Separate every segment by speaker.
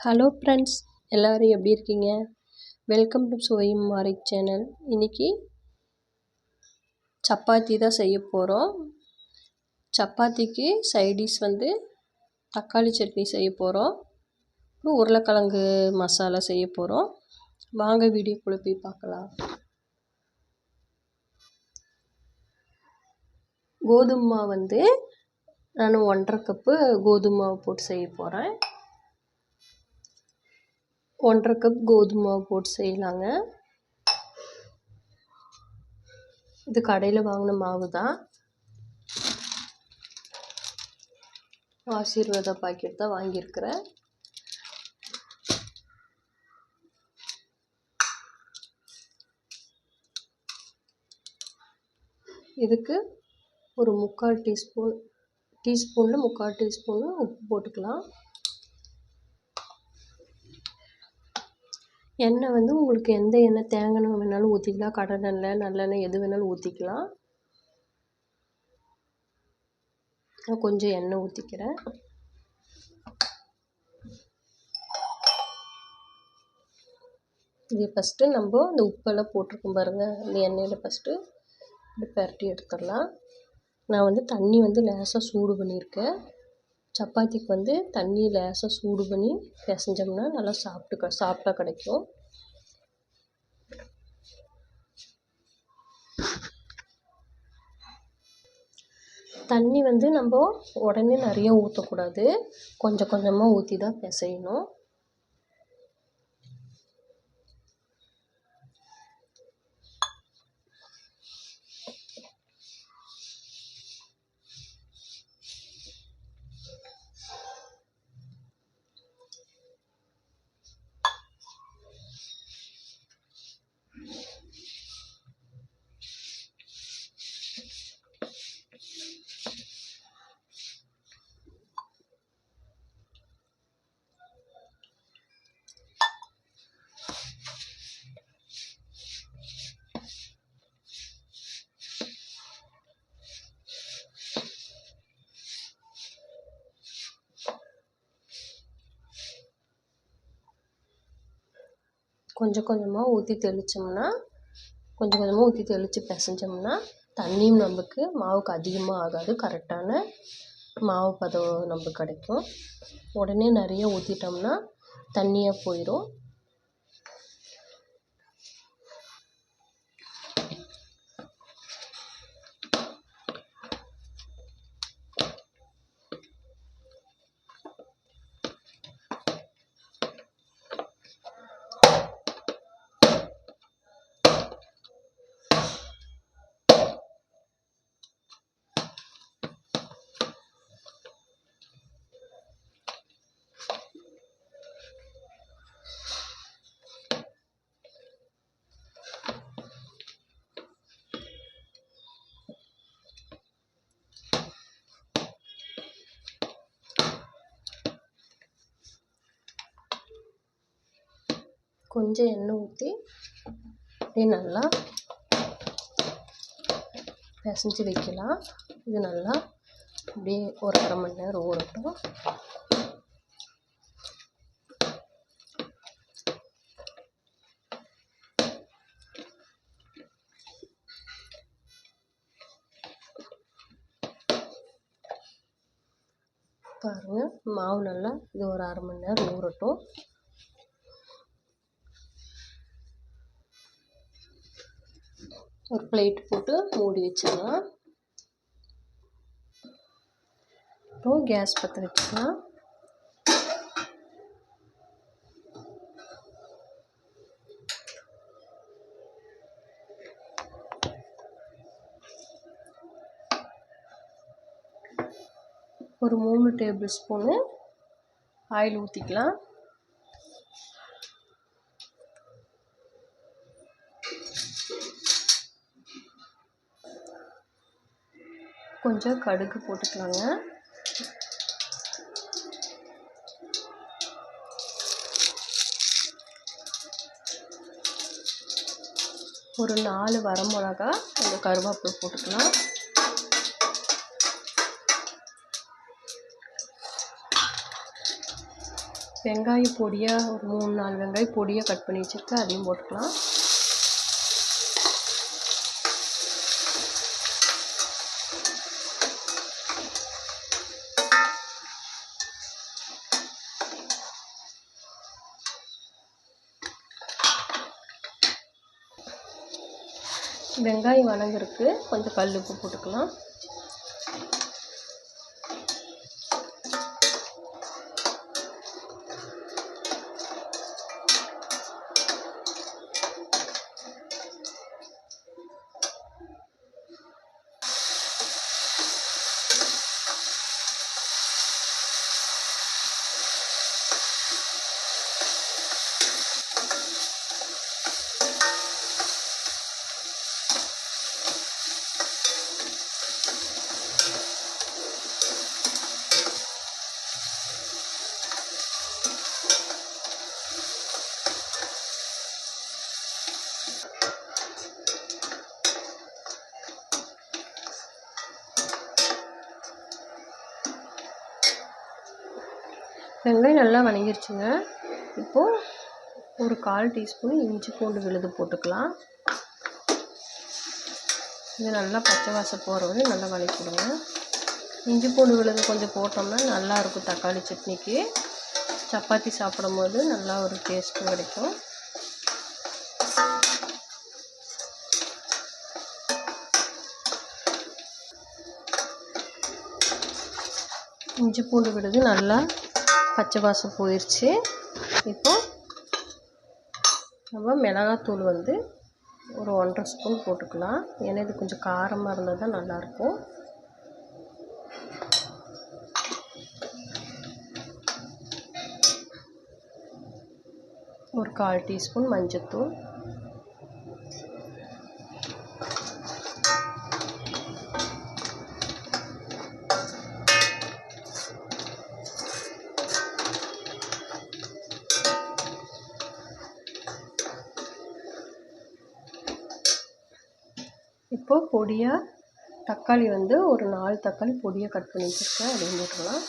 Speaker 1: Hello friends எல்லோரும் எப்படி இருக்கீங்க? வெல்கம் டு சுவையும் மாரி சேனல் இன்றைக்கி சப்பாத்தி தான் செய்ய போகிறோம் சப்பாத்திக்கு சைடிஷ் வந்து தக்காளி சட்னி செய்ய போகிறோம் அப்புறம் உருளைக்கிழங்கு மசாலா செய்ய போகிறோம் வாங்க வீடியோக்குள்ளே போய் பார்க்கலாம். கோதுமை வந்து நான் ஒன்றரை கப்பு கோதுமை மாவு போட்டு செய்ய போகிறேன் ஒன்றரை கப் கோதுமை மாவு போட்டு செய்யலாங்க. இது கடையில் வாங்கின மாவு தான் ஆசீர்வாதா பாக்கெட் தான் வாங்கியிருக்கிறேன். இதுக்கு ஒரு முக்கால் டீஸ்பூன் டீஸ்பூனில் முக்கால் டீஸ்பூன் உப்பு போட்டுக்கலாம். எண்ணெய் வந்து உங்களுக்கு எந்த எண்ணெய் தேங்காய் எண்ணெய் வேணாலும் ஊற்றிக்கலாம் கடலெண்ணெய் நல்லெண்ணெய் எது வேணாலும் ஊற்றிக்கலாம் நான் கொஞ்சம் எண்ணெய் ஊற்றிக்கிறேன் இது ஃபஸ்ட்டு நம்ம இந்த உப்பெல்லாம் போட்டிருக்கோம் பாருங்கள் இந்த எண்ணெயில் ஃபஸ்ட்டு இப்படி பரட்டி எடுத்துடலாம். நான் வந்து தண்ணி வந்து லேசாக சூடு பண்ணியிருக்கேன். சப்பாத்திக்கு வந்து தண்ணி லேசாக சூடு பண்ணி பிசைஞ்சோம்னா நல்லா சாப்பிட்டு சாஃப்டாக கிடைக்கும். தண்ணி வந்து நம்ம உடனே நிறைய ஊற்றக்கூடாது கொஞ்சம் கொஞ்சமாக ஊற்றி தான் பிசையணும். கொஞ்சம் கொஞ்சமாக ஊற்றி தெளித்தோம்னா கொஞ்சம் கொஞ்சமாக ஊற்றி தெளித்து பிசைஞ்சோம்னா தண்ணியும் நமக்கு மாவுக்கு அதிகமாக ஆகாது. கரெக்டான மாவு பதம் நமக்கு கிடைக்கும். உடனே நிறைய ஊற்றிட்டோம்னா தண்ணியாக போயிடும் கொஞ்சம் எண்ணெய் ஊற்றி அப்படியே நல்லா பிசைஞ்சு வைக்கலாம். இது நல்லா அப்படியே ஒரு அரை மணி நேரம் ஊறட்டும். பாருங்கள் மாவு நல்லா இது ஒரு அரை மணி நேரம் ஊறட்டும். ஒரு பிளேட் போட்டு மூடி வச்சிடலாம். அப்புறம் கேஸ் பற்ற வச்சுக்கலாம் ஒரு மூணு டேபிள் ஸ்பூனு ஆயில் ஊற்றிக்கலாம் கொஞ்சம் கடுகு போட்டுக்கலாங்க. ஒரு நாலு வரமிளகா கொஞ்சம் கருவேப்பிலை போட்டுக்கலாம். வெங்காயம் பொடியாக ஒரு மூணு நாலு வெங்காயம் பொடியாக கட் பண்ணி வச்சுருக்கேன் அதையும் போட்டுக்கலாம். வெங்காயம் வணங்குறதுக்கு கொஞ்சம் கல் உப்பு போட்டுக்கலாம். வெங்காயம் நல்லா வணங்கிருச்சுங்க. இப்போது ஒரு கால் டீஸ்பூன் இஞ்சி பூண்டு விழுது போட்டுக்கலாம். இது நல்லா பச்சை வாசம் போகிற வரையும் நல்லா வதக்கிடுங்க. இஞ்சி பூண்டு விழுது கொஞ்சம் போட்டோம்னா நல்லாயிருக்கும் தக்காளி சட்னிக்கு. சப்பாத்தி சாப்பிடும் போது நல்லா ஒரு டேஸ்ட்டு கிடைக்கும். இஞ்சி பூண்டு விழுது நல்லா பச்சை வாசம் போயிடுச்சு இப்போ நம்ம மிளகாத்தூள் வந்து ஒரு ஒன்றரை ஸ்பூன் போட்டுக்கலாம். ஏன்னா இது கொஞ்சம் காரமாக இருந்தால் தான் நல்லாயிருக்கும். ஒரு கால் டீஸ்பூன் மஞ்சத்தூள். இப்போது பொடியாக தக்காளி வந்து ஒரு நாலு தக்காளி பொடியாக கட் பண்ணி வச்சுருக்கேன் அதையும் போட்டுக்கலாம்.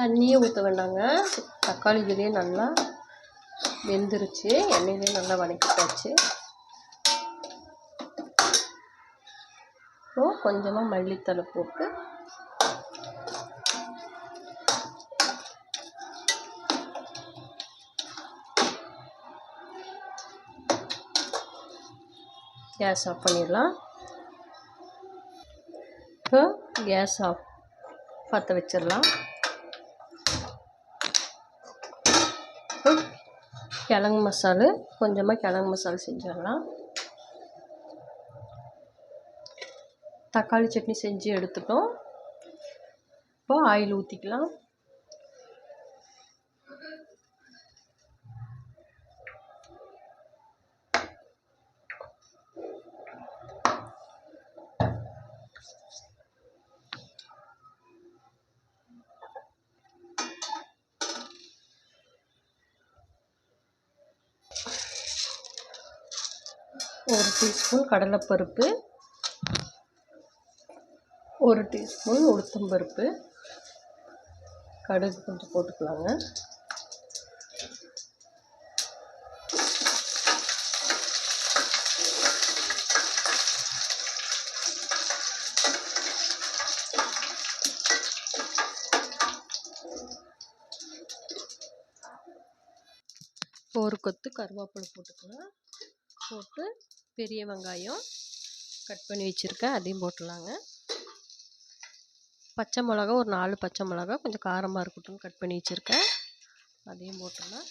Speaker 1: தண்ணியே ஊற்ற வேண்டாங்க. தக்காளி இதுலேயே நல்லா வெந்துருச்சு. எண்ணெயிலே நல்லா வணக்கிட்டாச்சு. இப்போ கொஞ்சமாக மல்லித்தலை போட்டு கேஸ் ஆஃப் பண்ணிடலாம். இப்போ கேஸ் ஆஃப் பற்ற வச்சிடலாம் இப்போ கிழங்கு மசாலு கொஞ்சமாக கிழங்கு மசாலா செஞ்சிடலாம். தக்காளி சட்னி செஞ்சு எடுத்துட்டோம். இப்போ ஆயில் ஊற்றிக்கலாம் ஒரு டீஸ்பூன் கடலைப்பருப்பு ஒரு டீஸ்பூன் உளுத்தம்பருப்பு. கடுகு கொஞ்சம் போட்டுக்கலாங்க. ஒரு கொத்து கருவேப்பிலை போட்டுக்கலாம் போட்டு பெரிய வெங்காயம் கட் பண்ணி வச்சுருக்கேன் அதையும் போட்டுடலாங்க. பச்சை மிளகா ஒரு நாலு பச்சை மிளகா கொஞ்சம் காரமாக இருக்கட்டும் கட் பண்ணி வச்சுருக்கேன். அதையும் போட்டுடலாம்.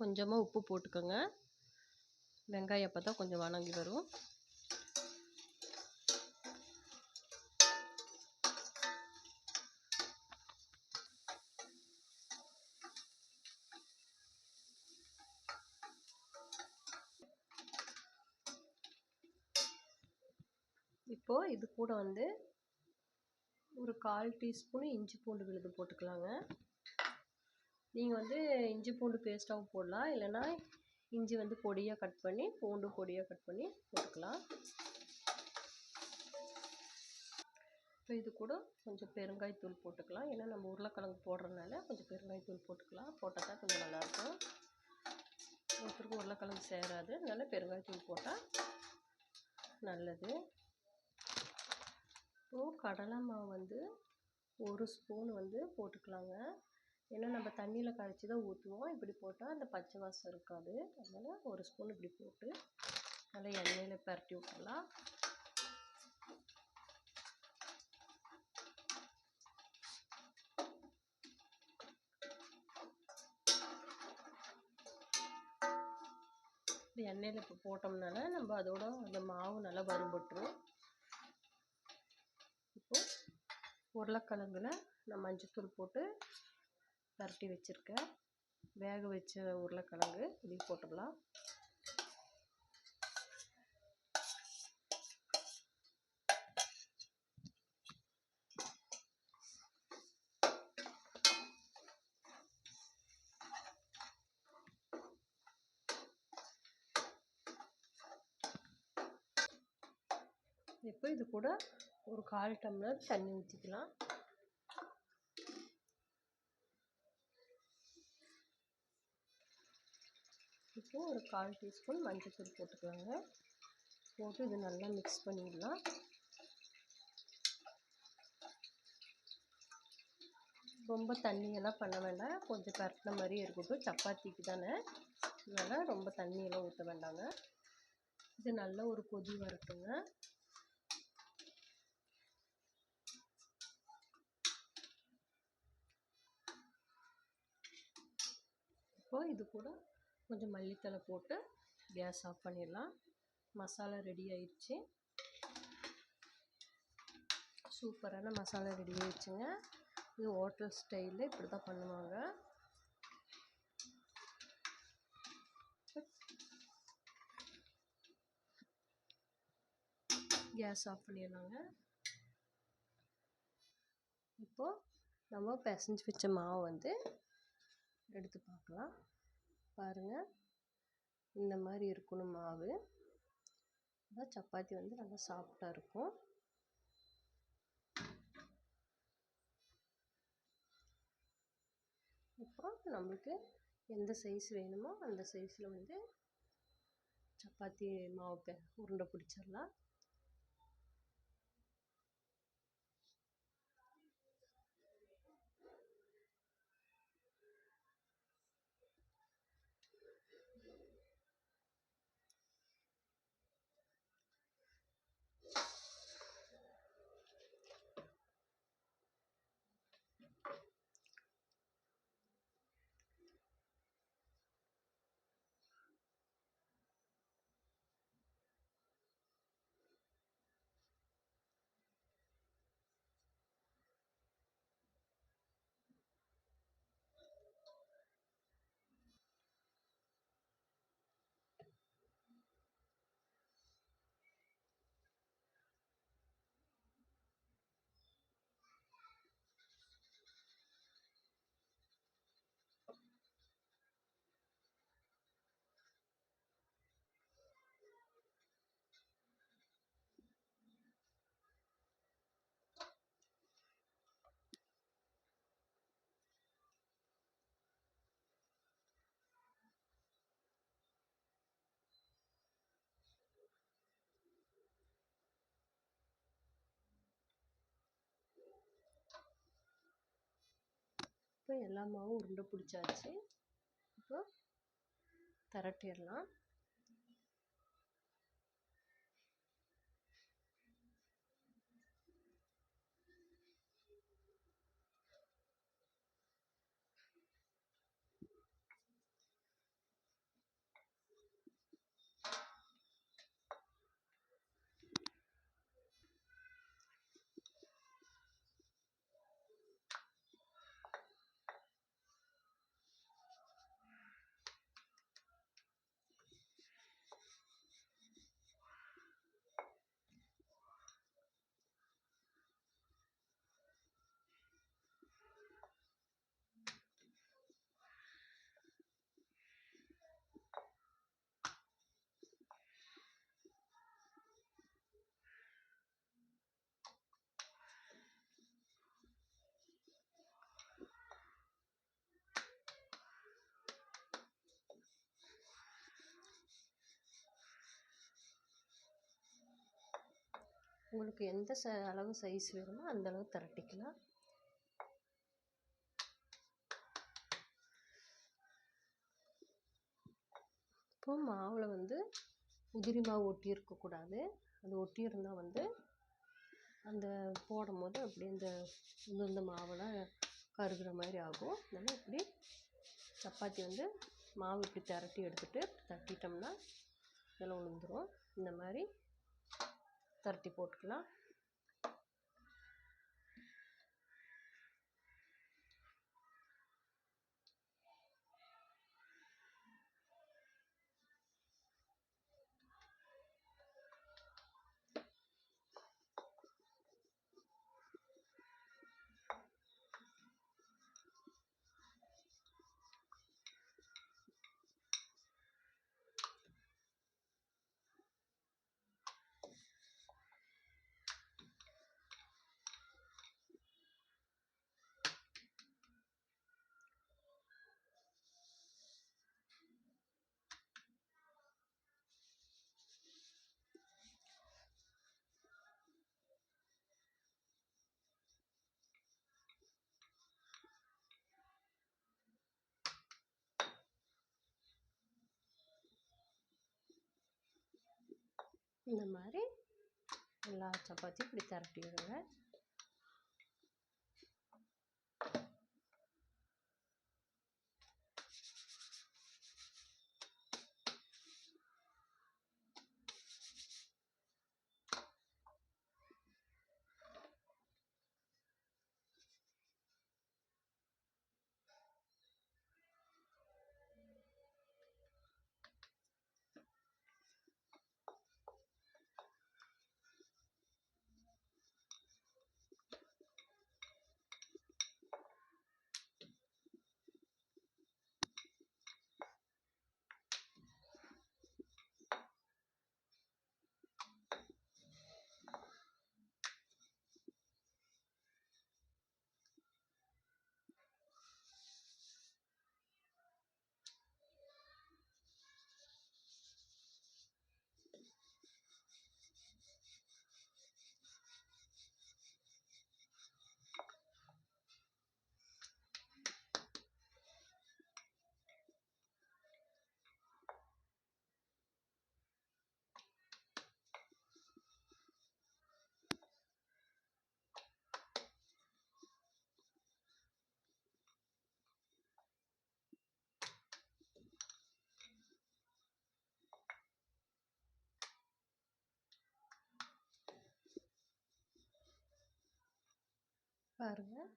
Speaker 1: கொஞ்சமாக உப்பு போட்டுக்கோங்க. வெங்காயம் அப்போ தான் கொஞ்சம் வணங்கி வரும். இப்போது இது கூட வந்து ஒரு கால் டீஸ்பூன் இஞ்சி பூண்டு விழுது போட்டுக்கலாங்க. நீங்கள் வந்து இஞ்சி பூண்டு பேஸ்ட்டாகவும் போடலாம். இல்லைன்னா இஞ்சி வந்து பொடியாக கட் பண்ணி பூண்டு பொடியாக கட் பண்ணி போட்டுக்கலாம். இப்போ இது கூட கொஞ்சம் பெருங்காயத்தூள் போட்டுக்கலாம். ஏன்னா நம்ம உருளைக்கிழங்கு போடுறதுனால கொஞ்சம் பெருங்காயத்தூள் போட்டுக்கலாம். போட்டால் தான் கொஞ்சம் நல்லாயிருக்கும். ஒருத்தருக்கு உருளைக்கிழங்கு சேராது. அதனால பெருங்காயத்தூள் போட்டால் நல்லது. இப்போது கடலை மாவு வந்து ஒரு ஸ்பூன் வந்து போட்டுக்கலாங்க. ஏன்னா நம்ம தண்ணியில் கரைச்சி தான் ஊற்றுவோம் இப்படி போட்டால் அந்த பச்சை வாசம் இருக்காது. அதனால் ஒரு ஸ்பூன் இப்படி போட்டு நல்லா எண்ணெயில் பரட்டி விட்டுலாம் எண்ணெயில் இப்போ போட்டோம்னால நம்ம அதோட அந்த மாவு நல்லா வரும்பட்டுரும் இப்போது உருளைக்கிழங்குல நான் மஞ்சத்தூள் போட்டு பரட்டி வச்சுருக்கேன் வேக வச்ச உருளைக்கிழங்கு இப்படி போட்டுடலாம் இப்போ இது கூட ஒரு கால் டம்ளர் தண்ணி ஊற்றிக்கலாம் இப்போ ஒரு கால் டீஸ்பூன் மஞ்சள்தூள் போட்டுக்கலாங்க போட்டு இது நல்லா மிக்ஸ் பண்ணிடலாம். ரொம்ப தண்ணியெல்லாம் பண்ண வேண்டாம். கொஞ்சம் பரட்டின மாதிரி இருக்கட்டும். சப்பாத்திக்கு தானே. அதனால் ரொம்ப தண்ணியெல்லாம் ஊற்ற வேண்டாங்க. இது நல்ல ஒரு கொதி வரட்டுங்க. இப்போ இது கூட கொஞ்சம் மல்லித்தழை போட்டு கேஸ் ஆஃப் பண்ணிடலாம். மசாலா ரெடி ஆயிடுச்சு. சூப்பரான மசாலா ரெடி ஆயிடுச்சுங்க. இது ஹோட்டல் ஸ்டைலில் இப்படி தான் பண்ணுவாங்க. கேஸ் ஆஃப் பண்ணிடலாங்க. இப்போது நம்ம பிசைஞ்சு வச்ச மாவு வந்து எடுத்து பார்க்கலாம். பாருங்கள் இந்த மாதிரி இருக்கணும் மாவு. அதான் சப்பாத்தி வந்து நல்லா சாஃப்டாக இருக்கும். இப்போ நம்மளுக்கு எந்த சைஸ் வேணுமோ அந்த சைஸில் வந்து சப்பாத்தி மாவு உருண்டை பிடிச்சிடலாம். இப்போ எல்லா மாவும் உருண்டை பிடிச்சாச்சு. இப்போ திரட்டிடலாம். உங்களுக்கு எந்த ச அளவு சைஸ் வேணுமோ அந்த அளவு திரட்டிக்கலாம். இப்போ மாவில் வந்து உதிரி மாவு ஒட்டி இருக்கக்கூடாது அது ஒட்டி இருந்தால் வந்து அந்த போடும் போது அப்படியே அந்த இந்த மாவெல்லாம் கருகிற மாதிரி ஆகும். அதனால் இப்படி சப்பாத்தி வந்து மாவு இப்படி திரட்டி எடுத்துகிட்டு தட்டிட்டோம்னா இதில் விழுந்துடும் இந்த மாதிரி திரட்டி போட்டுக்கலாம். இந்த மாதிரி எல்லா சப்பாத்தியும் இப்படி திரட்டி விடுங்க பாருங்கள்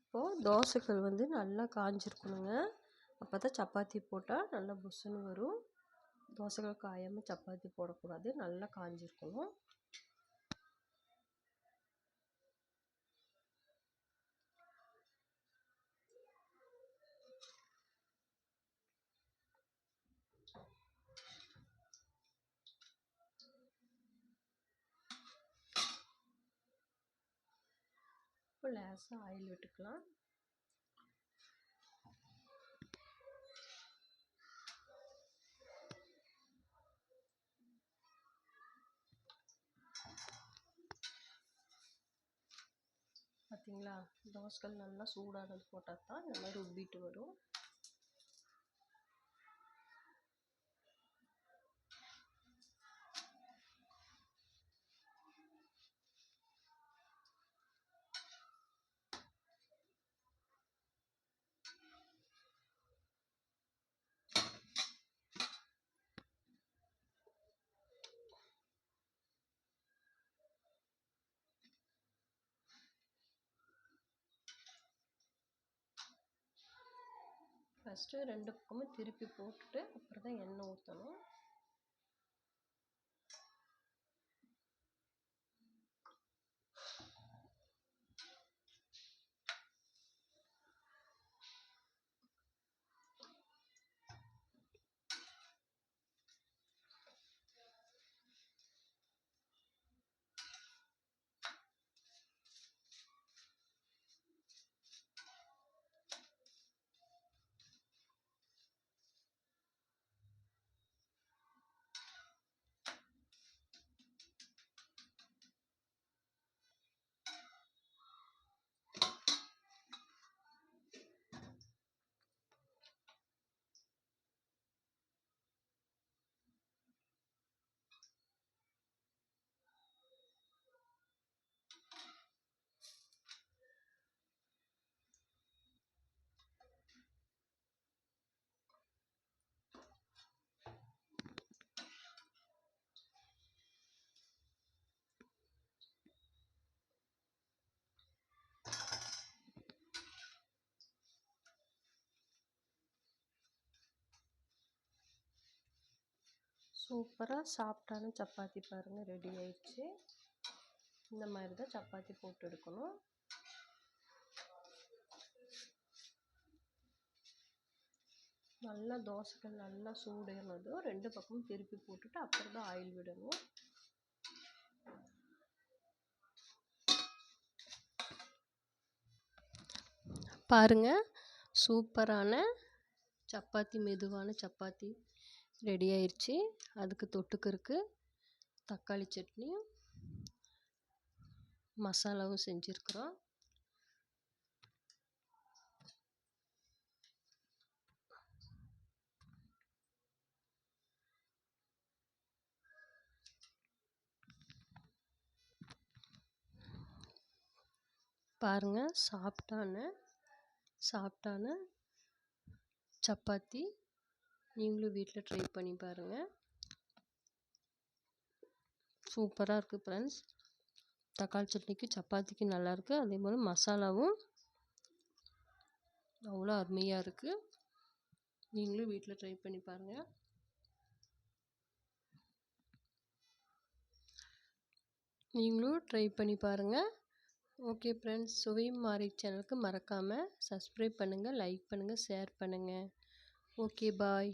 Speaker 1: இப்போது தோசைகள் வந்து நல்லா காஞ்சிருக்கணுங்க. அப்போ தான் சப்பாத்தி போட்டால் நல்லா புஸ்ஸுன்னு வரும். தோசைகள் காயாமல் சப்பாத்தி போடக்கூடாது. நல்லா காஞ்சிருக்கணும். இப்போ லேசாக ஆயில் விட்டுக்கலாம். பார்த்தீங்களா தோசைகள் நல்லா சூடானது போட்டால் தான் இந்த மாதிரி உப்பிட்டு வரும். ஃபஸ்ட்டு ரெண்டு பக்கமும் திருப்பி போட்டுட்டு அப்புறம் தான் எண்ணெய் ஊற்றணும் சூப்பராக சாஃப்டான சப்பாத்தி பாருங்கள் ரெடி ஆயிடுச்சு. இந்த மாதிரி தான் சப்பாத்தி போட்டு எடுக்கணும். நல்லா தோசைகள் நல்லா சூடுனதும் ரெண்டு பக்கமும் திருப்பி போட்டுட்டு அப்புறம் தான் ஆயில் விடணும். பாருங்கள் சூப்பரான சப்பாத்தி மெதுவான சப்பாத்தி. ரெடி ஆயிடுச்சு அதுக்கு தொட்டுக்கிறதுக்கு தக்காளி சட்னியும் மசாலாவும் செஞ்சுருக்குறோம். பாருங்கள் சாப்பிட்டான சாப்பிட்டான சப்பாத்தி நீங்களும் வீட்டில் ட்ரை பண்ணி பாருங்கள் சூப்பராக இருக்குது ஃப்ரெண்ட்ஸ் தக்காளி சட்னிக்கு சப்பாத்திக்கு நல்லாயிருக்கு அதே போல் மசாலாவும் அவ்வளோ அருமையாக இருக்குது நீங்களும் வீட்டில் ட்ரை பண்ணி பாருங்கள் நீங்களும் ட்ரை பண்ணி பாருங்கள் ஓகே ஃப்ரெண்ட்ஸ் சுவை மாறி சேனலுக்கு மறக்காமல் சப்ஸ்கிரைப் பண்ணுங்கள் லைக் பண்ணுங்கள் ஷேர் பண்ணுங்கள் ஓகே பாய்